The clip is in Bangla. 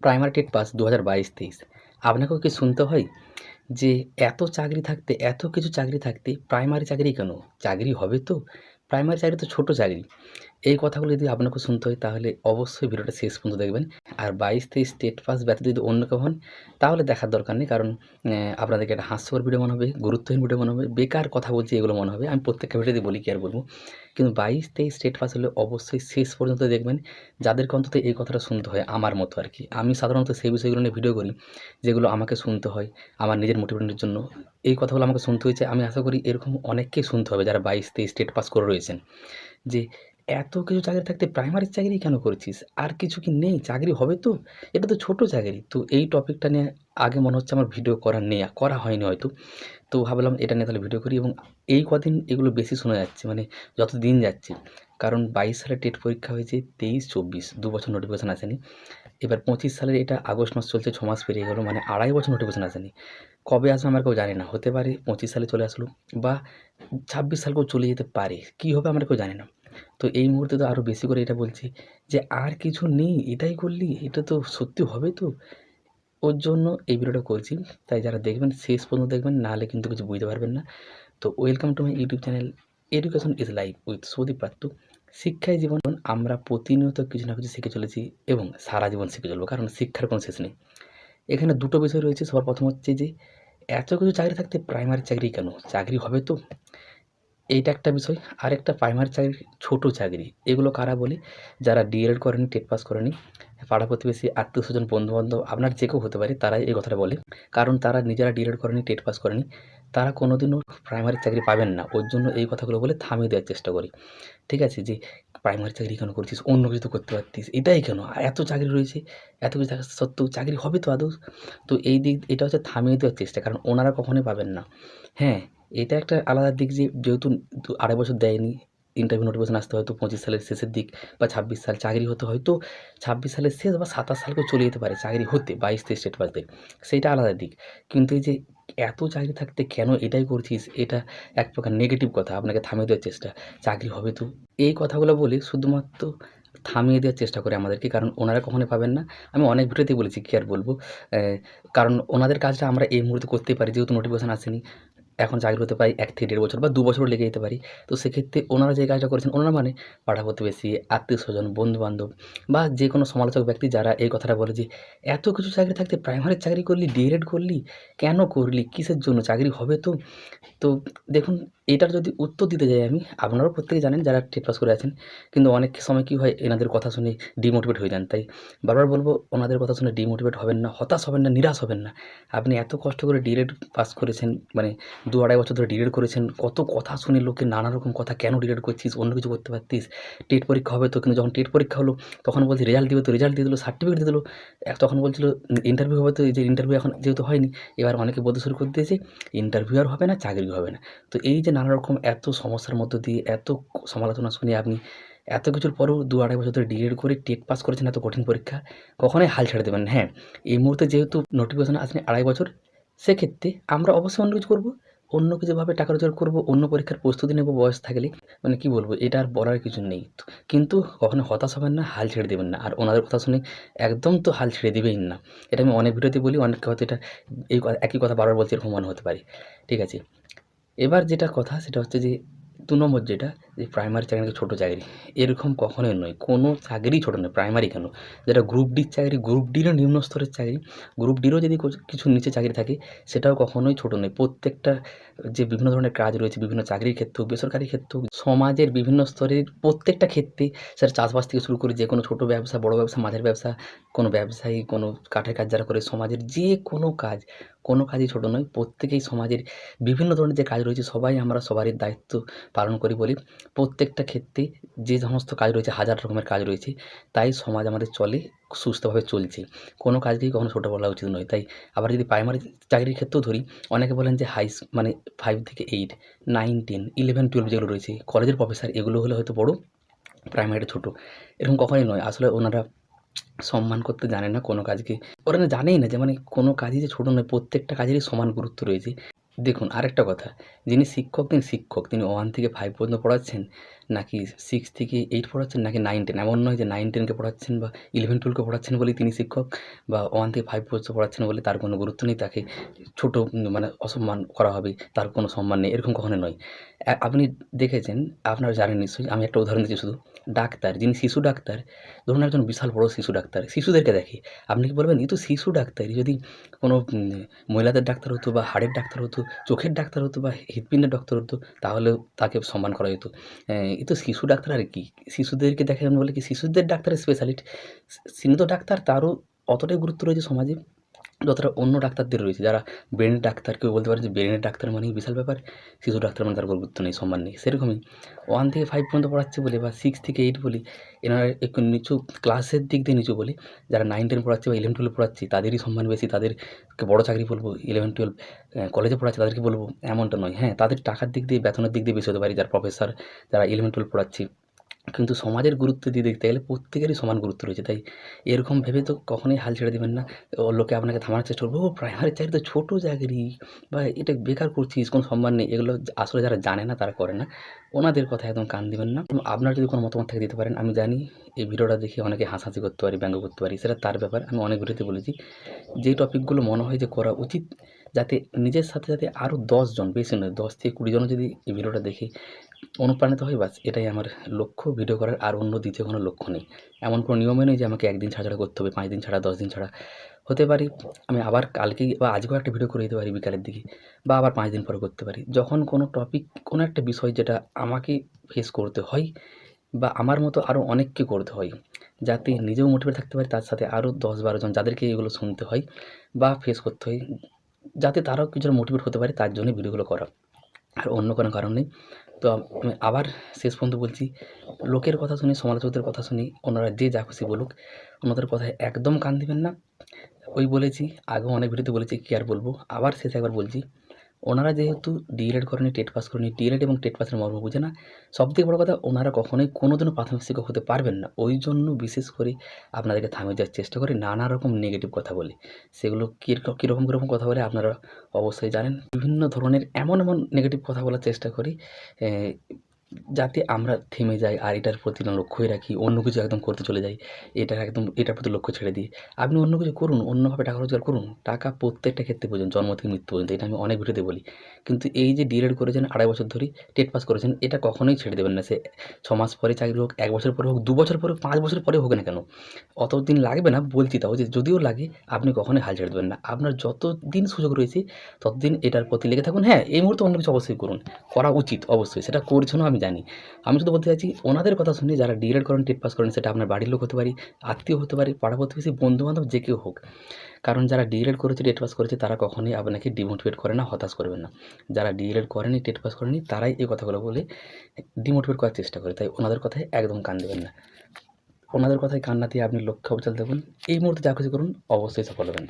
প্রাইমারি টেট পাস দু হাজার বাইশ তেইশ আপনাকেও কি শুনতে হয় যে এত চাকরি থাকতে, এত কিছু চাকরি থাকতে প্রাইমারি চাকরি কেন? চাকরি হবে তো? প্রাইমারি চাকরি তো ছোটো চাকরি। এই কথাগুলো যদি আপনাকে শুনতে হয়, তাহলে অবশ্যই ভিডিওটা শেষ পর্যন্ত দেখবেন। আর বাইশ তেইশ স্টেট পাস ব্যতীত যদি অন্য কেউ হন, তাহলে দেখার দরকার নেই। কারণ আপনাদেরকে একটা হাস্যকর ভিডিও মনে হবে, গুরুত্বহীন ভিডিও মনে হবে, বেকার কথা বলছি এগুলো মনে হবে। আমি প্রত্যেকটা ভিডিওতে বলি কি আর বলব। কিন্তু বাইশ তেইশ স্টেট পাস হলে অবশ্যই শেষ পর্যন্ত দেখবেন। যাদেরকে অন্তত এই কথাটা শুনতে হয়, আমার মতো আর কি। আমি সাধারণত সেই বিষয়গুলো নিয়ে ভিডিও করি, যেগুলো আমাকে শুনতে হয়, আমার নিজের মোটিভেশনের জন্য। এই কথাগুলো আমাকে শুনতে হয়েছে। আমি আশা করি এরকম অনেককেই শুনতে হবে যারা বাইশ তেইশ স্টেট পাস করে রয়েছেন। যে এত কিছু চাকরি থাকতে প্রাইমারি চাকরি কেন করছিস? আর কিছু কি নেই? চাকরি হবে তো? এটা তো ছোট চাকরি। তো এই টপিকটা নিয়ে আগে মনে হচ্ছে আমার ভিডিও করা নেই, করা হয়নি হয়তো। তো ভাবলাম এটা নিয়ে তাহলে ভিডিও করি এবং এই কদিন এগুলো বেশি শোনা যাচ্ছে মানে যত দিন যাচ্ছে। কারণ বাইশ সালে টেট পরীক্ষা হয়েছে তেইশ চব্বিশ, দু বছর নোটিফিকেশান আসেনি। এবার পঁচিশ সালের এটা আগস্ট মাস চলছে, ছ মাস পেরিয়ে গেলো মানে আড়াই বছর নোটিফিকেশান আসেনি। কবে আসবে আমার কেউ জানি না, হতে পারে পঁচিশ সালে চলে আসলো বা ছাব্বিশ সালকেও চলে যেতে পারে। কী হবে আমরা কেউ জানি না। তো এই মুহূর্তে তো আরও বেশি করে এটা বলছি যে, আর কিছু নেই, এটাই করলি, এটা তো সত্যি হবে তো? ওর জন্য এই ভিডিওটা করছি। তাই যারা দেখবেন, শেষ পর্যন্ত দেখবেন নাহলে কিন্তু কিছু বুঝতে পারবেন না। তো welcome to my YouTube channel education is life with Soudip Patra শিক্ষায় জীবন, আমরা প্রতিনিয়ত কিছু না কিছু শিখে চলেছি এবং সারা জীবন শিখে চলবো, কারণ শিক্ষার কোনো শেষ নেই। এখানে দুটো বিষয় রয়েছে। সবার প্রথম হচ্ছে যে, এত কিছু চাকরি থাকতে প্রাইমারি চাকরি কেন? চাকরি হবে তো? এইটা একটা বিষয়। আর একটা প্রাইমারি চাকরি ছোটো চাকরি। এগুলো কারা বলে? যারা ডিএলএড করেনি টেট পাস করেনি, পাড়া প্রতিবেশী, আত্মীয় স্বজন, বন্ধুবান্ধব, আপনার যে কেউ হতে পারে, তারাই এই কথাটা বলে। কারণ তারা নিজেরা ডিএলএড করেনি টেট পাস করেনি। তারা কোনোদিনও প্রাইমারি চাকরি পাবেন না। ওর জন্য এই কথাগুলো বলে থামিয়ে দেওয়ার চেষ্টা করি। ঠিক আছে? যে প্রাইমারি চাকরি কেন করছিস? অন্য কিছু করতে পারতিস। এটাই কেন? এত চাকরি রয়েছে, এত কিছু থাকা সত্ত্বেও চাকরি হবে তো আদৌ? তো এই দিক, এটা হচ্ছে থামিয়ে দেওয়ার চেষ্টা। কারণ ওনারা কখনোই পাবেন না। হ্যাঁ এটা একটা আলাদা দিক যে যেহেতু আড়াই বছর দেয়নি ইন্টারভিউ নোটিফিকেশন আসতে হয়তো পঁচিশ সালের শেষের দিক বা ছাব্বিশ সাল চাকরি হতে হয়তো ছাব্বিশ সালের শেষ বা সাতাশ সালকেও চলে যেতে পারে চাকরি হতে বাইশ তেইশ স্টেট পাসদের সেইটা আলাদা দিক। কিন্তু এই যে এত চাকরি থাকতে কেন এটাই করছিস? এটা এক প্রকার নেগেটিভ কথা, আপনাকে থামিয়ে দেওয়ার চেষ্টা। চাকরি হবে তো। এই কথাগুলো বলে শুধুমাত্র থামিয়ে দেওয়ার চেষ্টা করে আমাদেরকে, কারণ ওনারা কখনোই পাবেন না। আমি অনেক ভিডিওতেই বলেছি, কী আর বলব? কারণ ওনাদের কাজটা আমরা এই মুহূর্তে করতেই পারি, যেহেতু নোটিফিকেশান আসেনি। এখন চাকরি হতে পারি এক থেকে দেড় বছর বা দু বছরও লেগে যেতে পারি। তো সেক্ষেত্রে ওনারা যে কাজটা করেছেন, ওনারা মানে পাড়া প্রতিবেশী, আত্মীয় স্বজন, বন্ধুবান্ধব বা যে কোনো সমালোচক ব্যক্তি যারা এই কথাটা বলে যে, এত কিছু চাকরি থাকতে প্রাইমারি চাকরি করলি ডিএড করলি, কেন করলি, কিসের জন্য চাকরি হবে তো? তো দেখুন এটার যদি উত্তর দিতে যাই আমি, আপনারাও প্রত্যেকে জানেন যারা টেট পাস করে আছেন, কিন্তু অনেক সময় কী হয়, এনাদের কথা শুনে ডিমোটিভেট হয়ে যান। তাই বারবার বলব, ওনাদের কথা শুনে ডিমোটিভেট হবেন না, হতাশ হবেন না, নিরাশ হবেন না। আপনি এত কষ্ট করে ডিএড পাস করেছেন মানে দু আড়াই বছর ধরে ডিএড করেছেন, কত কথা শুনে লোকে নানা রকম কথা কেন ডিএড করছিস, অন্য কিছু করতে পারতিস? টেট পরীক্ষা হবে তো, কিন্তু যখন টেট পরীক্ষা হলো, তখন বলছি রেজাল্ট দিবে তো রেজাল্ট দিয়ে দিলো সার্টিফিকেট দিয়ে দিলো। তখন বলছিল ইন্টারভিউ হবে তো যে ইন্টারভিউ এখন যেহেতু হয়নি, এবার অনেকে বলতে শুরু করে দিয়েছে ইন্টারভিউ আর হবে না, চাকরি হবে না। তো এই যে নানা রকম এত সমস্যার মধ্য দিয়ে, এত সমালোচনা শুনে আপনি এত কিছুর পরেও দু আড়াই বছর ধরে ডিএড করে টেট পাস করেছেন এত কঠিন পরীক্ষা, কখনোই হাল ছেড়ে দেবেন হ্যাঁ এই মুহূর্তে যেহেতু নোটিফিকেশন আসেনি আড়াই বছর, সেক্ষেত্রে আমরা অবশ্যই অন্য কিছু করব। অন্য কিছুভাবে টাকা রোজগার করব, অন্য পরীক্ষার প্রস্তুতি নেব বয়স থাকলে মানে কি বলব, এটা আর বলার কিছু নেই। কিন্তু কখনো হতাশ হবেন না, হাল ছেড়ে দেবেন না। আর ওনাদের কথা শুনে একদম তো হাল ছেড়ে দেবেই না। এটা আমি অনেক ভিডিওতে বলি অনেক হয়তো এটা এই একই কথা বারবার বলছে, এরকম মনে হতে পারে। ঠিক আছে? এবার যেটা কথা, সেটা হচ্ছে যে, দু নম্বর যেটা যে প্রাইমারি চাকরি নাকি ছোটো চাকরি? এরকম কখনোই নয়। কোনো চাকরি ছোটো নয় প্রাইমারি কেন? যেটা গ্রুপ ডির চাকরি গ্রুপ ডিরও নিম্ন স্তরের চাকরি গ্রুপ ডিরও যদি কিছু নিচে চাকরি থাকে, সেটাও কখনোই ছোটো নয়। প্রত্যেকটা যে বিভিন্ন ধরনের কাজ রয়েছে, বিভিন্ন চাকরির ক্ষেত্রে হোক, বেসরকারি ক্ষেত্রে হোক, সমাজের বিভিন্ন স্তরের প্রত্যেকটা ক্ষেত্রে সেটা চাষবাস থেকে শুরু করে যে কোনো ছোটো ব্যবসা, বড় ব্যবসা, মাঝের ব্যবসা, কোনো ব্যবসায়ী, কোনো কাঠের কাজ যারা করে, সমাজের যে কোনো কাজ, কোনো কাজই ছোটো নয়। প্রত্যেকেই সমাজের বিভিন্ন ধরনের যে কাজ রয়েছে, সবাই আমরা সবারই দায়িত্ব পালন করি বলি প্রত্যেকটা ক্ষেত্রে যে সমস্ত কাজ রয়েছে, হাজার রকমের কাজ রয়েছে, তাই সমাজ আমাদের চলে, সুস্থভাবে চলছে। কোনো কাজকেই কখনো ছোটো বলা উচিত নয়। তাই আবার যদি প্রাইমারি চাকরির ক্ষেত্রেও ধরি, অনেকে বলেন যে হাই মানে ফাইভ থেকে eight nine ten eleven twelve যেগুলো রয়েছে কলেজের প্রফেসর এগুলো হলে হয়তো বড় প্রাইমারিটা ছোটো। এরকম কখনোই নয়। আসলে ওনারা সম্মান করতে জানে না কোনো কাজকে। ওরা জানেই না যে মানে কোনো কাজই যে ছোটো নয়, প্রত্যেকটা কাজেরই সমান গুরুত্ব রয়েছে। দেখুন আরেকটা কথা। যিনি শিক্ষক তিনি শিক্ষক তিনি ওয়ান থেকে ফাইভ পর্যন্ত পড়াচ্ছেন নাকি সিক্স থেকে এইট পড়াচ্ছেন নাকি নাইন টেন এমন নয় যে নাইন টেনকে পড়াচ্ছেন বা ইলেভেন টুয়েলভকে পড়াচ্ছেন বলেই তিনি শিক্ষক বা ওয়ান থেকে ফাইভ পর্যন্ত পড়াচ্ছেন বলে তার কোনো গুরুত্ব নেই, তাকে ছোটো মানে অসম্মান করা হবে, তার কোনো সম্মান নেই, এরকম কখনো নয়। আপনি দেখেছেন, আপনারা জানেন নিশ্চয়ই, আমি একটা উদাহরণ দিচ্ছি শুধু। ডাক্তার, যিনি শিশু ডাক্তার, ধরুন একজন বিশাল বড় শিশু ডাক্তার, শিশুদেরকে দেখে। আপনি কি বলবেন এই তো শিশু ডাক্তারই, যদি কোনো মহিলাদের ডাক্তার হতো বা হাড়ের ডাক্তার হতো, চোখের ডাক্তার হতো বা হৃৎপিণ্ডের ডাক্তার হতো, তাহলেও তাকে সম্মান করা যেত। এ তো শিশু ডাক্তার আর কি? শিশুদেরকে দেখেন বলে কি? শিশুদের ডাক্তার স্পেশালিস্ট তিনি তো ডাক্তার তারও অতটাই গুরুত্ব রয়েছে সমাজে? যতটা অন্য ডাক্তারদের রয়েছে, যারা ব্রেনের ডাক্তার কেউ বলতে পারে যে ব্রেনের ডাক্তার মানেই বিশাল ব্যাপার, শিশু ডাক্তার মানে তার গুরুত্ব নেই, সম্মান নেই, সেরকমই। ওয়ান থেকে ফাইভ পর্যন্ত পড়াচ্ছে বলে বা সিক্স থেকে এইট বলি, এনারা একটু নিচু ক্লাসের দিক দিয়ে নিচু বলি, যারা নাইন টেন পড়াচ্ছে বা ইলেভেন টুয়েলভ পড়াচ্ছি, তাদেরই সম্মান বেশি তাদেরকে বড় চাকরি বলব ইলেভেন টুয়েলভ কলেজে পড়াচ্ছে তাদেরকে বলব, এমনটা নয়। হ্যাঁ তাদের টাকার দিক দিয়ে, বেতনের দিক দিয়ে বেশি হতে পারে, যারা প্রফেসর যারা ইলেভেন টুয়েলভ পড়াচ্ছি। কিন্তু সমাজের গুরুত্ব দিয়ে দেখতে গেলে প্রত্যেকেরই সমান গুরুত্ব রয়েছে। তাই এরকম ভেবে তো কখনোই হাল ছেড়ে দেবেন না। লোকে আপনাকে থামানোর চেষ্টা করবে। ও প্রাইমারি চাকরি তো ছোটো চাকরি। বা এটা বেকার করছিস কোনো সম্মান নেই। এগুলো আসলে যারা জানে না, তারা করে না। ওনাদের কথা একদম কান দিবেন না। আপনার যদি কোনো মতামত থেকে দিতে পারেন। আমি জানি এই ভিডিওটা দেখে অনেকে হাসাহাসি করতে পারি, ব্যঙ্গ করতে পারি। সেটা তার ব্যাপার। আমি অনেক ভিডিওতে বলেছি। যেই টপিকগুলো মনে হয় যে করা উচিত, যাতে নিজের সাথে সাথে আরও দশজন বেশি নয়, দশ থেকে কুড়িজনও যদি এই ভিডিওটা দেখে অনুপ্রাণিত হয় বাস এটাই আমার লক্ষ্য। ভিডিও করার আর অন্য দ্বিতীয় কোনো লক্ষ্য নেই। এমন কোনো নিয়মে নেই যে আমাকে একদিন ছাড়া ছাড়া করতে হবে পাঁচ দিন ছাড়া দশ দিন ছাড়া হতে পারি। আমি আবার কালকেই বা আজকেও একটা ভিডিও করে দিতে পারি বিকালের দিকে, বা আবার পাঁচ দিন পরে করতে পারি। যখন কোনো টপিক কোনো একটা বিষয় যেটা আমাকে ফেস করতে হয়, বা আমার মতো আরও অনেককে করতে হয়, যাতে নিজেও মোটিভেট থাকতে পারি, তার সাথে আরও দশ বারো জন যাদেরকে এগুলো শুনতে হয়, বা ফেস করতে হয়, যাতে তারাও কিছুটা মোটিভেট হতে পারে, তার জন্যই ভিডিওগুলো করা। আর অন্য কোনো কারণ নেই। তো আমি আবার শেষ পর্যন্ত বলছি, লোকের কথা শুনি, সমালোচকদের কথা শুনি, ওনারা যে যা খুশি বলুক, ওনাদের কথায় একদম কান দিবেন না। ওই বলেছি, আগেও অনেক ভিডিওতে বলেছি, কি আর বলব? আবার শেষে একবার বলছি ওনারা যেহেতু ডিএলএড করেনি, টেট পাস করেনি, ডিএলএড এবং টেট পাসের মর্ম বুঝে না। সবথেকে বড় কথা, ওনারা কখনোই কোনো দিনও প্রাথমিক শিক্ষক হতে পারবেন না। ওই জন্য বিশেষ করে আপনাদেরকে থামিয়ে দেওয়ার চেষ্টা করে, নানা রকম নেগেটিভ কথা বলে। সেগুলো কীরকম কীরকম কীরকম কথা বলে আপনারা অবশ্যই জানেন। বিভিন্ন ধরনের এমন এমন নেগেটিভ কথা বলার চেষ্টা করি যাতে আমরা থেমে যাই আর এটার প্রতি না লক্ষ্যই রাখি, অন্য কিছু একদম করতে চলে যাই এটা একদম, এটার প্রতি লক্ষ্য ছেড়ে দিই। আপনি অন্য কিছু করুন, অন্যভাবে টাকা রোজগার করুন, টাকা প্রত্যেকটা ক্ষেত্রে পর্যন্ত জন্ম থেকে মৃত্যু পর্যন্ত, এটা আমি অনেক ভিডিওতে বলি। কিন্তু এই যে ডিএলএড করেছেন, আড়াই বছর ধরে টেট পাস করেছেন, এটা কখনোই ছেড়ে দেবেন না। সে ছ মাস পরে চাকরি হোক, এক বছর পরে হোক, দু বছর পরে পাঁচ বছর পরে হোক না কেন অত দিন লাগবে না, বলছি তাও যে যদিও লাগে, আপনি কখনোই হাল ছেড়ে দেবেন না। আপনার যত দিন সুযোগ রয়েছে, ততদিন এটার প্রতি লেগে থাকুন। হ্যাঁ এই মুহূর্তে অন্য কিছু অবশ্যই করুন, করা উচিত অবশ্যই, সেটা করছেনও আমি জানি। আমি শুধু বলতে চাইছি, ওনাদের কথা শুনে যারা ডিএলএড করেন, টেট পাস করেন, সেটা আপনার বাড়ির লোক হতে পারে, আত্মীয় হতে পারে, পাড়া প্রতিবেশী বন্ধু বান্ধব যে কেউ হোক। কারণ যারা ডিএলএড করেছে, টেট পাস করেছে, তারা কখনোই আপনাকে ডিমোটিভেট করে না, হতাশ করবেন না। যারা ডিএলএড করেনি, টেট পাস করেনি, তারাই এই কথাগুলো বলে ডিমোটিভেট করার চেষ্টা করে। তাই ওনাদের কথায় একদম কান দেবেন না। ওনাদের কথায় কান না দিয়ে আপনি লক্ষ্য অবিচল দেখুন। এই মুহূর্তে যা কিছু করুন, অবশ্যই সফল হবেন।